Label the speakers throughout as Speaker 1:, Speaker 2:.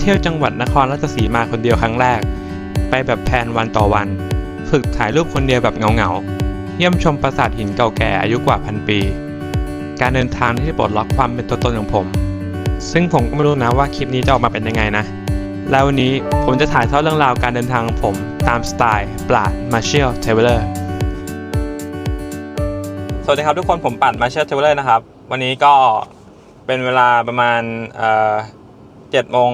Speaker 1: เที่ยวจังหวัดนครราชสีมาคนเดียวครั้งแรก ไปแบบแพนวันต่อวัน ฝึกถ่ายรูปคนเดียวแบบเหงาๆ เยี่ยมชมปราสาทหินเก่าแก่อายุกว่าพันปี การเดินทางที่ปลดล็อกความเป็นตัวตนของผม ซึ่งผมก็ไม่รู้นะว่าคลิปนี้จะออกมาเป็นยังไงนะ แล้ววันนี้ผมจะถ่ายทอดเรื่องราวการเดินทางของผมตามสไตล์ปราดมาเชลเทเวลเลอร์สวัสดีครับทุกคนผมปัดมาเชลเทเวลเลอร์นะครับ วันนี้ก็เป็นเวลาประมาณเอ่อ จ็ดโมง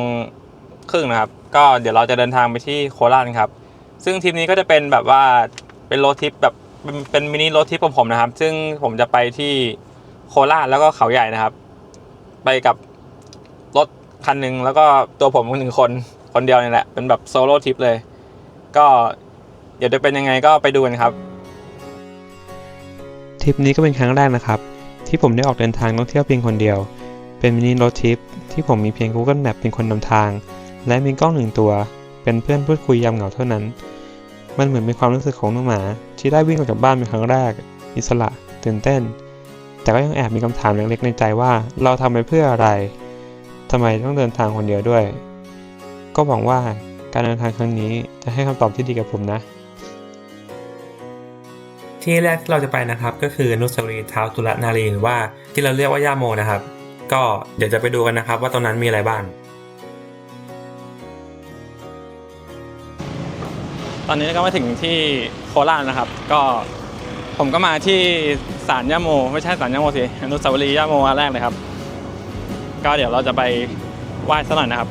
Speaker 1: ครึ่งนะครับ ก็เดี๋ยวเราจะเดินทางไปที่โคราชครับ ซึ่งทริปนี้ก็จะเป็นแบบว่าเป็นรถทริปแบบเป็นมินิรถทริปของผมนะครับ ซึ่งผมจะไปที่โคราชแล้วก็เขาใหญ่นะครับ ไปกับรถคันหนึ่งแล้วก็ตัวผมหนึ่งคนคนเดียวนี่แหละ เป็นแบบโซโล่ทริปเลย ก็เดี๋ยวจะเป็นยังไงก็ไปดูกันครับทริปนี้ก็เป็นครั้งแรกนะครับ ที่ผมได้ออกเดินทางท่องเที่ยวเพียงคนเดียว เป็นมินิโรถทริปที่ผมมีเพียง Google Map เป็นคนนำทาง และมีกล้องหนึ่งตัว เป็นเพื่อนพูดคุยยามเหงาเท่านั้น มันเหมือนเป็นความรู้สึกของน้องหมาที่ได้วิ่งออกจากบ้านเป็นครั้งแรก อิสระตื่นเต้น แต่ก็ยังแอบมีคำถามเล็กๆในใจว่า เราทำไปเพื่ออะไรทำไมต้องเดินทางคนเดียวด้วย ก็หวังว่าการเดินทางครั้งนี้จะให้คำตอบที่ดีกับผมนะที่แรกที่เราจะไปนะครับก็คืออนุสาวรีย์เท้าตุลนารีหรือว่าที่เราเรียกว่าย่าโมนะครับ ก็เดี๋ยวจะไปดูกันนะครับว่าตรงนั้นมีอะไรบ้าง ตอนนี้ก็มาถึงที่โคราชนะครับ ก็ผมก็มาที่ศาลย่าโม ไม่ใช่ศาลย่าโมสิอนุสาวรีย์ย่าโมอันแรกเลยครับ ก็เดี๋ยวเราจะไปไหว้ซะหน่อยนะครับ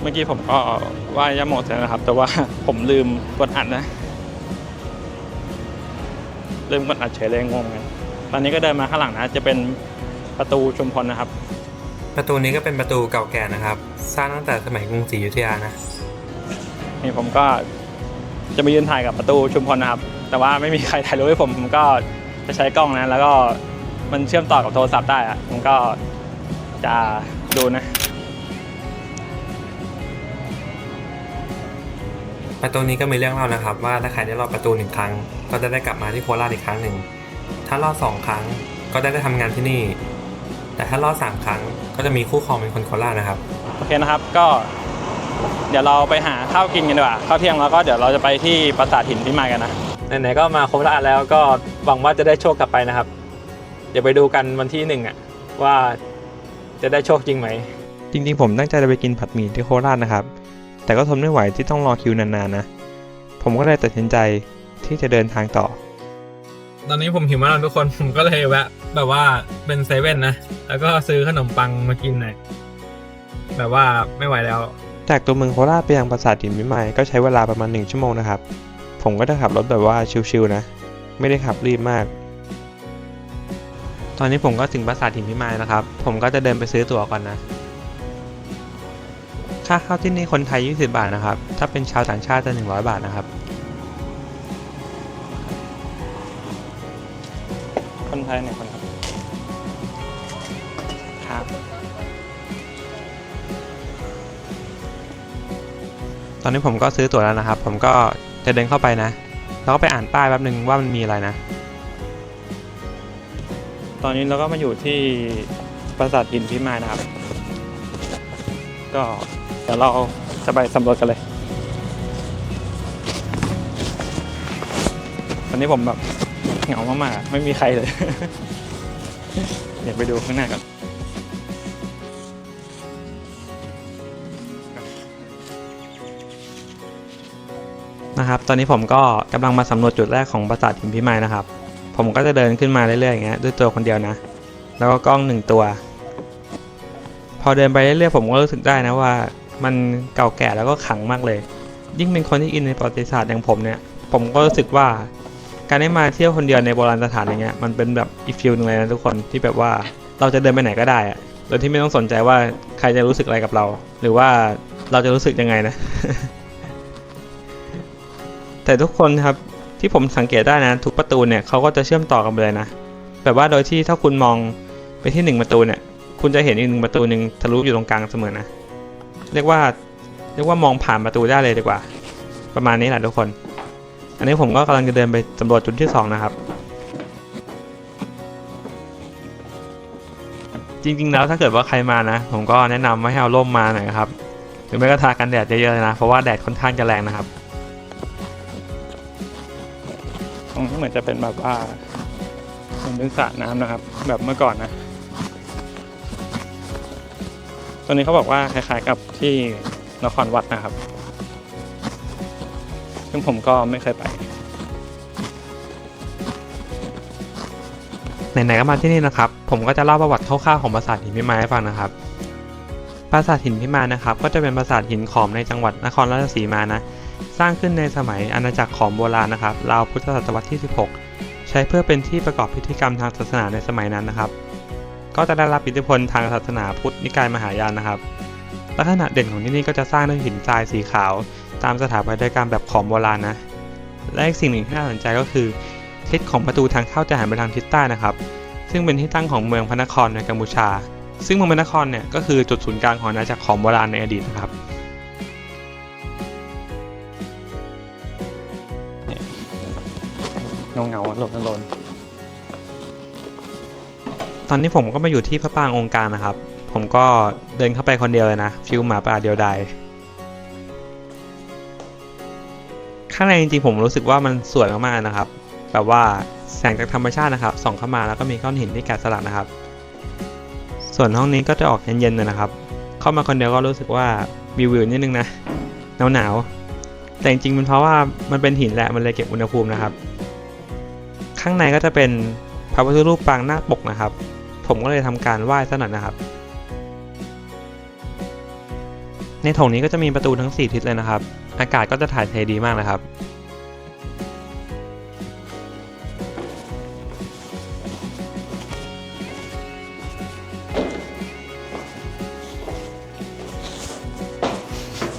Speaker 1: เมื่อกี้ผมก็ไหว้ย่าโมเสร็จแล้วนะครับ แต่ว่าผมลืมกดอัดนะ ลืมกดอัดเฉยเลยงงกันตอนนี้ก็เดินมาข้างหลังนะ จะเป็นประตูชุมพลนะครับ ประตูนี้ก็เป็นประตูเก่าแก่นะครับ สร้างตั้งแต่สมัยกรุงศรีอยุธยานะนี่ผมก็จะมายืนถ่ายกับประตูชุมพลนะครับ แต่ว่าไม่มีใครถ่ายรูปให้ผมผมก็จะใช้กล้องนะ แล้วก็มันเชื่อมต่อกับโทรศัพท์ได้อะผมก็จะดูนะ ประตูนี้ก็มีเรื่องเล่านะครับ ว่าถ้าใครได้รอดประตูหนึ่งครั้ง ก็จะได้กลับมาที่โคราชอีกครั้งหนึ่ง ถ้ารอดสองครั้งก็ได้ได้ทำงานที่นี่ แต่ถ้ารอดสามครั้งก็จะมีคู่ครองเป็นคนโคราชนะครับ โอเคนะครับก็ เดี๋ยวเราไปหาข้าวกินกันดีกว่าข้าวเที่ยงแล้วก็เดี๋ยวเราจะไปที่ปราสาทหินพิมายกันนะไหนๆก็มาโคราชแล้วก็หวังว่าจะได้โชคกลับไปนะครับ เดี๋ยวไปดูกันวันที่หนึ่งอะว่าจะได้โชคจริงไหม จริงๆผมตั้งใจจะไปกินผัดหมี่ที่โคราชนะครับ แต่ก็ทนไม่ไหวที่ต้องรอคิวนานๆนะ ผมก็เลยตัดสินใจที่จะเดินทางต่อ
Speaker 2: ตอนนี้ผมหิวมากแล้วทุกคน ผมก็เลยแวะ แบบว่าเป็นเซเว่นนะ แล้วก็ซื้อขนมปังมากินหน่อย แบบว่าไม่ไหวแล้ว
Speaker 1: จากตัวเมืองโคราชไปยังปราสาทหินพิมายก็ใช้เวลาประมาณ1ชั่วโมงนะครับ ผมก็จะขับรถแบบว่าชิวๆนะ ไม่ได้ขับรีบมาก ตอนนี้ผมก็ถึงปราสาทหินพิมายนะครับ ผมก็จะเดินไปซื้อตั๋วก่อนนะ ค่าเข้าที่นี่คนไทย 20 บาทนะครับ ถ้าเป็นชาวต่างชาติจะ 100 บาทนะครับ คนไทยเนี่ยคนครับ ครับ ตอนนี้ผมก็ซื้อตั๋วแล้วนะครับ ผมก็จะเดินเข้าไปนะ แล้วก็ไปอ่านป้ายแป๊บนึงว่ามันมีอะไรนะ ตอนนี้เราก็มาอยู่ที่ปราสาทหินพิมายนะครับ ก็ เดี๋ยวเราจะไปสำรวจกันเลยตอนนี้ผมแบบเหงามากๆ ไม่มีใครเลย เดี๋ยวไปดูข้างหน้ากันนะครับ ตอนนี้ผมก็กำลังมาสำรวจจุดแรกของปราสาทหินพิมายนะครับ ผมก็จะเดินขึ้นมาเรื่อยๆอย่างเงี้ยด้วยตัวคนเดียวนะ แล้วก็กล้องหนึ่งตัว พอเดินไปเรื่อยๆผมก็รู้สึกได้นะว่า มันเก่าแก่แล้วก็ขังมากเลย ยิ่งเป็นคนที่อินในประวัติศาสตร์อย่างผมเนี่ย ผมก็รู้สึกว่าการได้มาเที่ยวคนเดียวในโบราณสถานอย่างเงี้ยมันเป็นแบบอีฟิลหนึงเลยนะทุกคนที่แบบว่าเราจะเดินไปไหนก็ได้อะโดยที่ไม่ต้องสนใจว่าใครจะรู้สึกอะไรกับเรา หรือว่าเราจะรู้สึกยังไงนะ แต่ทุกคนครับที่ผมสังเกตได้นะ ทุกประตูเนี่ยเขาก็จะเชื่อมต่อกันไปเลยนะแบบว่าโดยที่ถ้าคุณมองไปที่หนึ่งประตูเนี่ย คุณจะเห็นอีกหนึ่งประตูหนึ่งทะลุอยู่ตรงกลางเสมอนะ เรียกว่าเรียกว่ามองผ่านประตูได้เลยดีกว่า ประมาณนี้แหละทุกคน อันนี้ผมก็กำลังจะเดินไปสำรวจจุดที่สองนะครับ
Speaker 2: จริงๆแล้วถ้าเกิดว่าใครมานะ ผมก็แนะนำว่าให้เอาร่มมาหน่อยครับ หรือไม่ก็ทากันแดดเยอะๆเลยนะ เพราะว่าแดดค่อนข้างจะแรงนะครับ
Speaker 3: ตรงนี้เหมือนจะเป็นแบบว่าเหมือนเป็นสระน้ำนะครับ แบบเมื่อก่อนนะ ตัวนี้เขาบอกว่าคล้ายๆกับที่นครวัดนะครับ ซึ่งผมก็ไม่เคยไป
Speaker 2: ไหนๆก็มาที่นี่นะครับ ผมก็จะเล่าประวัติคร่าวๆของปราสาทหินพิมายให้ฟังนะครับ ปราสาทหินพิมายนะครับ ก็จะเป็นปราสาทหินขอมในจังหวัดนครราชสีมานะ สร้างขึ้นในสมัยอาณาจักรขอมโบราณนะครับ ราวพุทธศตวรรษที่ 16 ใช้เพื่อเป็นที่ประกอบพิธีกรรมทางศาสนาในสมัยนั้นนะครับ ก็จะได้รับอิทธิพลทางศาสนาพุทธนิกายมหายานนะครับ ลักษณะเด่นของที่นี่ก็จะสร้างด้วยหินทรายสีขาว ตามสถาปัตยกรรมแบบขอมโบราณนะ และอีกสิ่งหนึ่งที่น่าสนใจก็คือทิศของประตูทางเข้าจะหันไปทางทิศใต้นะครับ ซึ่งเป็นที่ตั้งของเมืองพระนครในกัมพูชา ซึ่งเมืองพระนครเนี่ยก็คือจุดศูนย์กลางของอาณาจักรของโบราณในอดีตนะครับ
Speaker 3: เงาเงาๆหลบหลน
Speaker 2: ตอนนี้ผมก็มาอยู่ที่พระปรางองค์การนะครับ ผมก็เดินเข้าไปคนเดียวเลยนะ ฟิลหมาป่าเดียวดายข้างในจริงๆผมรู้สึกว่ามันสวยมากๆนะครับแบบว่าแสงจากธรรมชาตินะครับ ส่องเข้ามาแล้วก็มีก้อนหินที่แกะสลักนะครับ ส่วนห้องนี้ก็จะออกเย็นๆเลยนะครับ เข้ามาคนเดียวก็รู้สึกว่าวิววิวนิดนึงนะหนาวๆแต่จริงๆมันเพราะว่ามันเป็นหินแหละมันเลยเก็บอุณหภูมินะครับ ข้างในก็จะเป็นพระพุทธรูปปางหน้าคปกนะครับ ผมก็เลยทำการไหว้ซะหน่อยนะครับ ในโถงนี้ก็จะมีประตูทั้ง 4 ทิศเลยนะครับ อากาศก็จะถ่ายเทดีมากนะครับ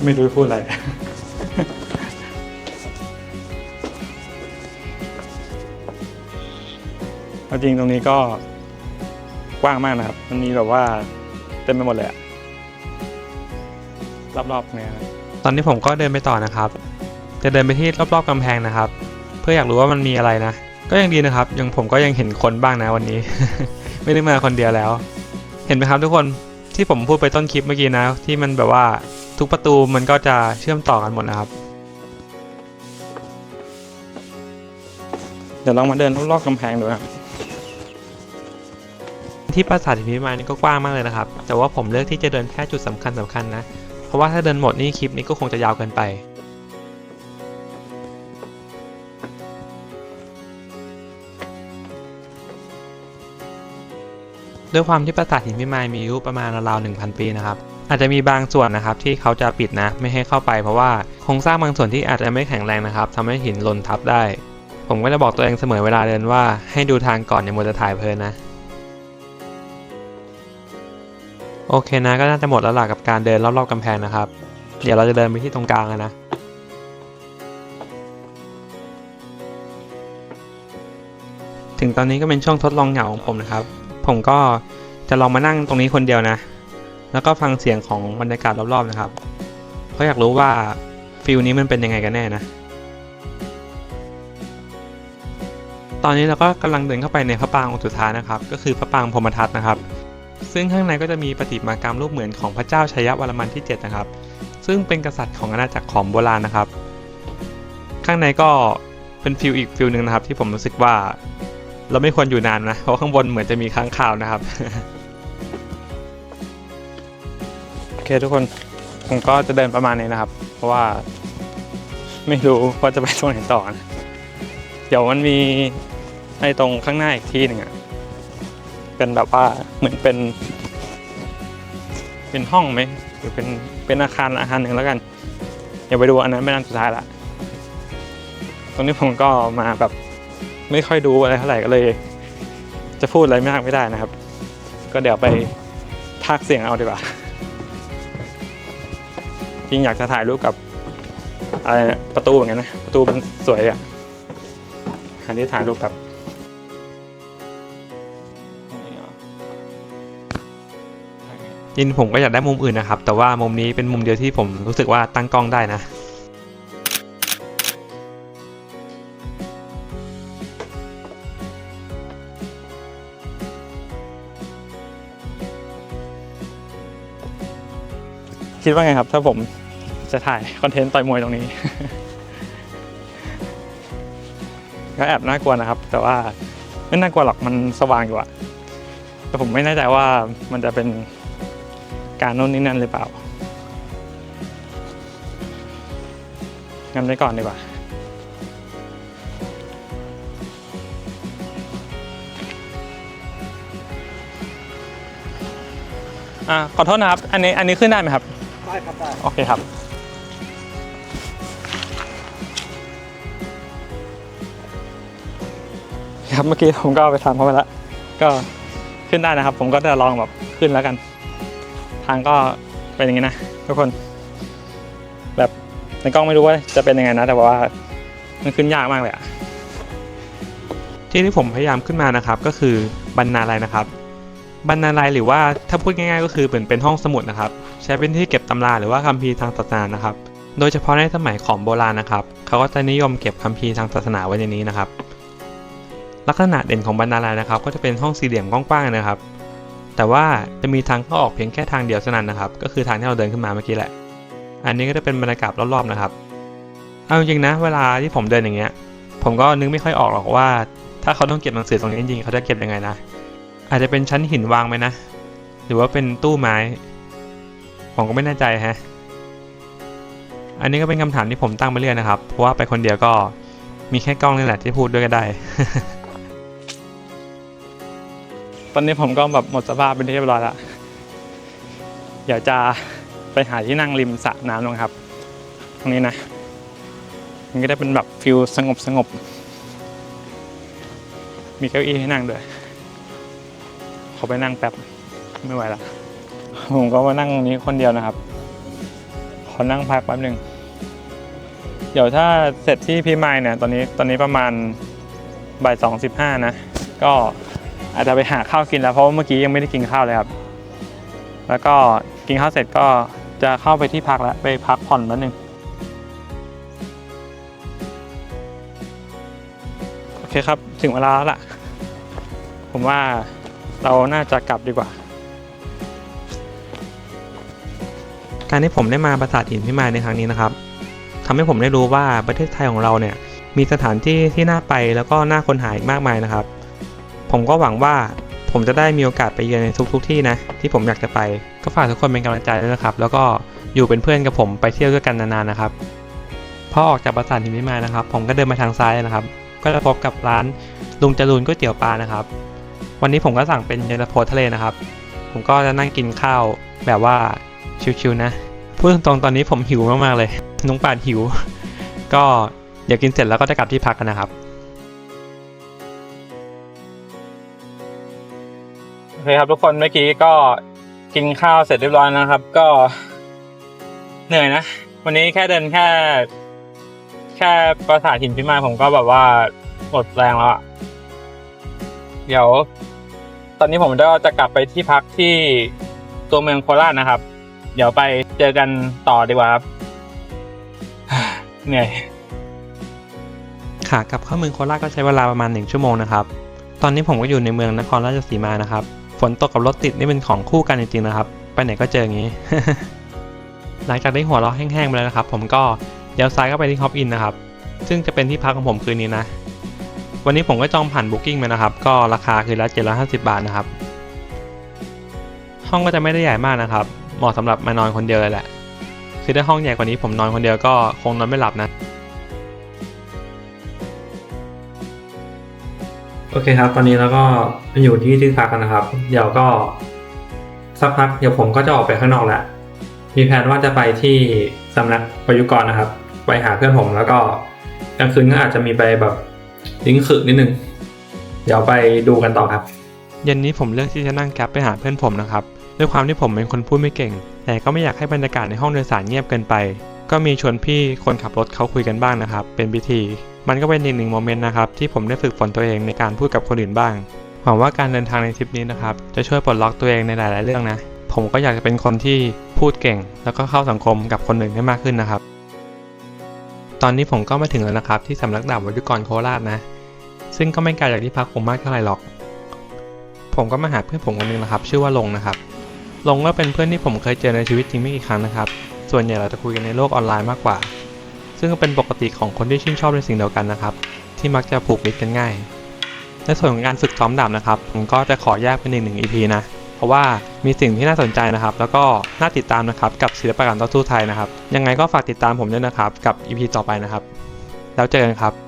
Speaker 3: ไม่รู้พูดอะไร จริงตรงนี้ก็ กว้างมากนะครับ มันมีแบบว่าเต็มไปหมดเลยอะรอบๆเนี่ยครับ
Speaker 2: ตอนนี้ผมก็เดินไปต่อนะครับ จะเดินไปที่รอบๆกำแพงนะครับ เพื่ออยากรู้ว่ามันมีอะไรนะ ก็ยังดีนะครับ ยังผมก็ยังเห็นคนบ้างนะวันนี้ ไม่ได้มาคนเดียวแล้ว เห็นไหมครับทุกคนที่ผมพูดไปต้นคลิปเมื่อกี้นะ ที่มันแบบว่าทุกประตูมันก็จะเชื่อมต่อกันหมดนะครับ
Speaker 3: เดี๋ยวลองมาเดินรอบๆกำแพงดูครับ
Speaker 2: ที่ปราสาทหินพิมายนี่ก็กว้างมากเลยนะครับ แต่ว่าผมเลือกที่จะเดินแค่จุดสำคัญสำคัญนะ เพราะว่าถ้าเดินหมดนี่คลิปนี้ก็คงจะยาวเกินไปด้วยความที่ปราสาทหินพิมายมีอายุประมาณราวๆ1,000 ปีนะครับ อาจจะมีบางส่วนนะครับที่เขาจะปิดนะไม่ให้เข้าไปเพราะว่าโครงสร้างบางส่วนที่อาจจะไม่แข็งแรงนะครับทำให้หินหล่นทับได้ ผมก็จะบอกตัวเองเสมอเวลาเดินว่าให้ดูทางก่อนอย่ามัวแต่ถ่ายเพลินนะ โอเคนะก็น่าจะหมดแล้วล่ะกับการเดินรอบๆกำแพงนะครับ เดี๋ยวเราจะเดินไปที่ตรงกลางนะถึงตอนนี้ก็เป็นช่วงทดลองเหงาของผมนะครับ ผมก็จะลองมานั่งตรงนี้คนเดียวนะ แล้วก็ฟังเสียงของบรรยากาศรอบๆนะครับ เพราะอยากรู้ว่าฟิลนี้มันเป็นยังไงกันแน่นะ ตอนนี้เราก็กำลังเดินเข้าไปในพระปรางองค์สุดท้ายนะครับ ก็คือพระปรางพรมทัตนะครับ ซึ่งข้างในก็จะมีประติมากรรมรูปเหมือนของพระเจ้าชัยวรมันที่ 7 นะครับ ซึ่งเป็นกษัตริย์ของอาณาจักรขอมโบราณนะครับ ข้างในก็เป็นฟิลอีกฟิลหนึ่งนะครับ ที่ผมรู้สึกว่าเราไม่ควรอยู่นานนะ เพราะข้างบนเหมือนจะมีค้างคาวนะครับ
Speaker 3: โอเคทุกคน ผมก็จะเดินประมาณนี้นะครับ เพราะว่าไม่รู้ว่าจะไปตรงไหนต่อนะเดี๋ยวมันมีไอ้ตรงข้างหน้าอีกที่หนึ่งอะ เป็นแบบว่าเหมือนเป็น เป็นห้องไหมหรือเป็นเป็นอาคารอาคารหนึ่งแล้วกันเดี๋ยวไปดูอันนั้นเป็นอันสุดท้ายละตรงนี้ผมก็มาแบบไม่ค่อยดูอะไรเท่าไหร่ก็เลย จะพูดอะไรมากไม่ได้นะครับ ก็เดี๋ยวไปพากเสียงเอาดีกว่าจริงอยากจะถ่ายรูปกับอะไรประตูเหมือนกันนะประตูมันสวยอะอันนี้ถ่ายรูปแบ
Speaker 2: จริงผมก็อยากได้มุมอื่นนะครับ แต่ว่ามุมนี้เป็นมุมเดียวที่ผมรู้สึกว่าตั้งกล้องได้นะ
Speaker 3: คิดว่าไงครับ ถ้าผมจะถ่ายคอนเทนต์ต่อยมวยตรงนี้ ก็แอบน่ากลัวนะครับ แต่ว่าไม่น่ากลัวหรอกมันสว่างอยู่อะแต่ผมไม่แน่ใจว่ามันจะเป็น การโน่นนี่นั่นหรือเปล่างั้นไว้ก่อนดีกว่าอ่าขอโทษนะครับ อันนี้อันนี้ขึ้นได้ไหมครับ
Speaker 4: ได้ครับได้
Speaker 3: โอเคครับ ครับเมื่อกี้ผมก็ไปทำเข้าไปแล้ว ก็ขึ้นได้นะครับ ผมก็จะลองแบบขึ้นแล้วกัน ทางก็เป็นอย่างนี้นะทุกคน แบบในกล้องไม่รู้ว่าจะเป็นยังไงนะ แต่ว่ามันขึ้นยากมากเลยอะ
Speaker 2: ที่ที่ผมพยายามขึ้นมานะครับ ก็คือบรรณาลัยนะครับบรรณาลัยหรือว่าถ้าพูดง่ายๆ ก็คือเหมือนเป็นห้องสมุดนะครับ ใช้เป็นที่เก็บตำราหรือว่าคัมภีร์ทางศาสนานะครับ โดยเฉพาะในสมัยของโบราณนะครับ เขาก็จะนิยมเก็บคัมภีร์ทางศาสนาไว้ในนี้นะครับ ลักษณะเด่นของบรรณาลัยนะครับ ก็จะเป็นห้องสี่เหลี่ยมกว้างๆนะครับ แต่ว่าจะมีทางเข้าออกเพียงแค่ทางเดียวเท่านั้นนะครับ ก็คือทางที่เราเดินขึ้นมาเมื่อกี้แหละ อันนี้ก็จะเป็นบรรยากาศรอบๆนะครับ เอาจริงนะ เวลาที่ผมเดินอย่างเงี้ย ผมก็นึกไม่ค่อยออกหรอกว่า ถ้าเขาต้องเก็บหนังสือตรงนี้จริงๆเขาจะเก็บยังไงนะ อาจจะเป็นชั้นหินวางไหมนะ หรือว่าเป็นตู้ไม้ ผมก็ไม่แน่ใจฮะ อันนี้ก็เป็นคำถามที่ผมตั้งไปเรื่อยนะครับ เพราะว่าไปคนเดียวก็มีแค่กล้องนี่แหละที่พูดด้วยก็ได้
Speaker 3: อนนี้ผมก็แบบหมดสภาพเป็นที่เรียบร้อยแล้วอยากจะไปหาที่นั่งริมสระน้ำลงครับ ตรงนี้นะ มันก็ได้เป็นแบบฟิลสงบสงบ มีเก้าอี้ให้นั่งด้วยขอไปนั่งแป๊บไม่ไหวละผมก็มานั่งตรงนี้คนเดียวนะครับ ขอนั่งพักแป๊บหนึ่งเดี๋ยวถ้าเสร็จที่พี่ไม้เนี่ยตอนนี้ตอนนี้ประมาณบ่ายสองสิบห้านะ ก็ อาจจะไปหาข้าวกินแล้วเพราะว่าเมื่อกี้ยังไม่ได้กินข้าวเลยครับ แล้วก็กินข้าวเสร็จก็จะเข้าไปที่พักแล้วไปพักผ่อนแป๊บนึงโอเคครับถึงเวลาแล้วล่ะ ผมว่าเราน่าจะกลับดีกว่า
Speaker 2: การที่ผมได้มาปราสาทหินพิมายในครั้งนี้นะครับทำให้ผมได้รู้ว่าประเทศไทยของเราเนี่ยมีสถานที่ที่น่าไปแล้วก็น่าค้นหาอีกมากมายนะครับ ผมก็หวังว่าผมจะได้มีโอกาสไปเยือนในทุกๆทที่นะ ที่ผมอยากจะไป ก็ฝากทุกคนเป็นกำลังใจด้วยนะครับ แล้วก็อยู่เป็นเพื่อนกับผมไปเที่ยวด้วยกันนานๆนะครับพอออกจากปราสาทหินพิมานะครับ ผมก็เดินมาทางซ้ายนะครับ ก็จะพบกับร้านลุงจรูนก๋วยเตี๋ยวปลานะครับ วันนี้ผมก็สั่งเป็นเย็นตาโฟทะเลนะครับ ผมก็จะนั่งกินข้าวแบบว่าชิวๆนะพูดตรงๆตอนนี้ผมหิวมากๆเลยน้องป่านหิว ก็เดี๋ยวกินเสร็จแล้วก็จะกลับที่พักกันนะครับ
Speaker 3: เคครับทุกคนเมื่อกี้ก็กินข้าวเสร็จเรียบร้อยนะครับ ก็เหนื่อยนะ วันนี้แค่เดินแค่ แค่ปราสาทหินพิมายผมก็แบบว่าหมดแรงแล้วอะเดี๋ยว ตอนนี้ผมก็จะกลับไปที่พักที่ตัวเมืองโคราชนะครับ เดี๋ยวไปเจอกันต่อดีกว่าครับเหนื่อย
Speaker 2: ขากลับเข้าเมืองโคราชก็ใช้เวลาประมาณ1ชั่วโมงนะครับ ตอนนี้ผมก็อยู่ในเมืองนครราชสีมานะครับ ฝนตกกับรถติดนี่เป็นของคู่กันจริงๆนะครับ ไปไหนก็เจออย่างนี้ หลังจากได้หัวเราะแห้งๆไปแล้วนะครับ ผมก็เลี้ยวซ้ายเข้าไปที่ฮอปอินนะครับ ซึ่งจะเป็นที่พักของผมคืนนี้นะ วันนี้ผมก็จองผ่านบุ๊กิ้งมานะครับ ก็ราคาคือละ750 บาทนะครับ ห้องก็จะไม่ได้ใหญ่มากนะครับ เหมาะสำหรับมานอนคนเดียวเลยแหละ คือถ้าห้องใหญ่กว่านี้ผมนอนคนเดียวก็คงนอนไม่หลับนะ
Speaker 1: โอเคครับ ตอนนี้เราก็อยู่ที่ที่พักกันนะครับ เดี๋ยวก็สักพักเดี๋ยวผมก็จะออกไปข้างนอกแหละมีแผนว่าจะไปที่สำนักประยุกรนะครับ ไปหาเพื่อนผมแล้วก็กลางคืนก็อาจจะมีไปแบบลิงก์ขึนิดนึง เดี๋ยวไปดูกันต่อครับ
Speaker 2: เย็นนี้ผมเลือกที่จะนั่งแกร็บไปหาเพื่อนผมนะครับ ด้วยความที่ผมเป็นคนพูดไม่เก่ง แต่ก็ไม่อยากให้บรรยากาศในห้องโดยสารเงียบเกินไป ก็มีชวนพี่คนขับรถเขาคุยกันบ้างนะครับ เป็นพิธี มันก็เป็นอีกหนึ่งโมเมนต์นะครับที่ผมได้ฝึกฝนตัวเองในการพูดกับคนอื่นบ้าง หวังว่าการเดินทางในทริปนี้นะครับจะช่วยปลดล็อกตัวเองในหลาย ๆ เรื่องนะ ผมก็อยากจะเป็นคนที่พูดเก่ง แล้วก็เข้าสังคมกับคนอื่นได้มากขึ้นนะครับ ตอนนี้ผมก็มาถึงแล้วนะครับที่สำนักดาบวัยุกรโคราชนะ ซึ่งก็ไม่ไกลจากที่พักผมมากเท่าไหร่หรอก ผมก็มาหาเพื่อนผมคนหนึงนะครับ ชื่อว่าลงนะครับ ลงก็เป็นเพื่อนที่ผมเคยเจอในชีวิตจริงไม่กี่ครั้งนะครับ ส่วนใหญ่เราจะคุยกันในโลกออนไลน์มากกว่า ซึ่งก็เป็นปกติของคนที่ชื่นชอบในสิ่งเดียวกันนะครับ ที่มักจะผูกมิตรกันง่าย ในส่วนของการฝึกซ้อมดาบนะครับผมก็จะขอแยกเป็นหนึ่งหนึ่งอีพีนะ เพราะว่ามีสิ่งที่น่าสนใจนะครับ แล้วก็น่าติดตามนะครับกับศิลปะการต่อสู้ไทยนะครับ ยังไงก็ฝากติดตามผมด้วยนะครับ กับอีพีต่อไปนะครับ แล้วเจอกันครับ